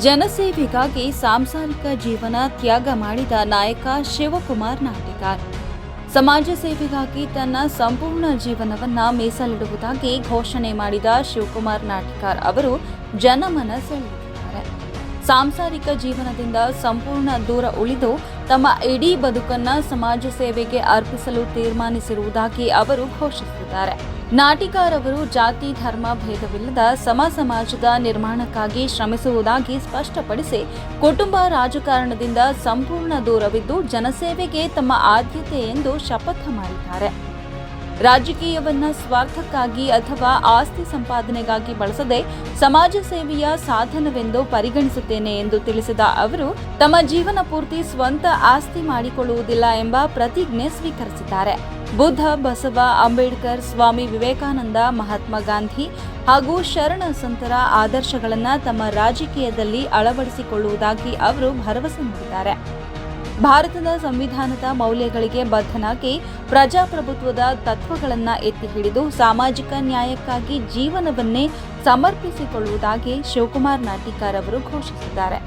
ಜನಸೇವೆಗಾಗಿ ಸಾಂಸಾರಿಕ ಜೀವನ ತ್ಯಾಗ ಮಾಡಿದ ನಾಯಕ ಶಿವಕುಮಾರ್ ನಾಟಿಕಾರ್ ಸಮಾಜ ಸೇವೆಗಾಗಿ ತನ್ನ ಸಂಪೂರ್ಣ ಜೀವನವನ್ನ ಮೀಸಲಿಡುವುದಾಗಿ ಘೋಷಣೆ ಮಾಡಿದ ಶಿವಕುಮಾರ್ ನಾಟಿಕಾರ್ ಅವರು ಜನಮನ ಸೆಳೆದಿದ್ದಾರೆ ಸಾಂಸಾರಿಕ ಜೀವನದಿಂದ ಸಂಪೂರ್ಣ ದೂರ ಉಳಿದು ತಮ್ಮ ಇಡೀ ಬದುಕನ್ನ ಸಮಾಜ ಸೇವೆಗೆ ಅರ್ಪಿಸಲು ತೀರ್ಮಾನಿಸಿರುವುದಾಗಿ ಅವರು ಘೋಷಿಸಿದ್ದಾರೆ. ನಾಟಿಕಾರವರು ಜಾತಿ, ಧರ್ಮ, ಭೇದವಿಲ್ಲದ ಸಮ ಸಮಾಜದ ನಿರ್ಮಾಣಕ್ಕಾಗಿ ಶ್ರಮಿಸುವುದಾಗಿ ಸ್ಪಷ್ಟಪಡಿಸಿ, ಕುಟುಂಬ ರಾಜಕಾರಣದಿಂದ ಸಂಪೂರ್ಣ ದೂರವಿದ್ದು ಜನಸೇವೆಗೆ ತಮ್ಮ ಆದ್ಯತೆ ಎಂದು ಶಪಥ ಮಾಡಿದ್ದಾರೆ. ರಾಜಕೀಯವನ್ನ ಸ್ವಾರ್ಥಕ್ಕಾಗಿ ಅಥವಾ ಆಸ್ತಿ ಸಂಪಾದನೆಗಾಗಿ ಬಳಸದೆ ಸಮಾಜ ಸೇವೆಯ ಸಾಧನವೆಂದು ಪರಿಗಣಿಸುತ್ತೇನೆ ಎಂದು ತಿಳಿಸಿದ ಅವರು, ತಮ್ಮ ಜೀವನ ಪೂರ್ತಿ ಸ್ವಂತ ಆಸ್ತಿ ಮಾಡಿಕೊಳ್ಳುವುದಿಲ್ಲ ಎಂಬ ಪ್ರತಿಜ್ಞೆ ಸ್ವೀಕರಿಸಿದ್ದಾರೆ. ಬುದ್ಧ, ಬಸವ, ಅಂಬೇಡ್ಕರ್, ಸ್ವಾಮಿ ವಿವೇಕಾನಂದ, ಮಹಾತ್ಮ ಗಾಂಧಿ ಹಾಗೂ ಶರಣ ಸಂತರ ಆದರ್ಶಗಳನ್ನು ತಮ್ಮ ರಾಜಕೀಯದಲ್ಲಿ ಅಳವಡಿಸಿಕೊಳ್ಳುವುದಾಗಿ ಅವರು ಭರವಸೆ ನೀಡಿದ್ದಾರೆ. ಭಾರತದ ಸಂವಿಧಾನದ ಮೌಲ್ಯಗಳಿಗೆ ಬದ್ಧನಾಗಿ ಪ್ರಜಾಪ್ರಭುತ್ವದ ತತ್ವಗಳನ್ನು ಎತ್ತಿ ಹಿಡಿದು ಸಾಮಾಜಿಕ ನ್ಯಾಯಕ್ಕಾಗಿ ಜೀವನವನ್ನೇ ಸಮರ್ಪಿಸಿಕೊಳ್ಳುವುದಾಗಿ ಶಿವಕುಮಾರ್ ನಾಟಿಕಾರ್ ಅವರು ಘೋಷಿಸಿದ್ದಾರೆ.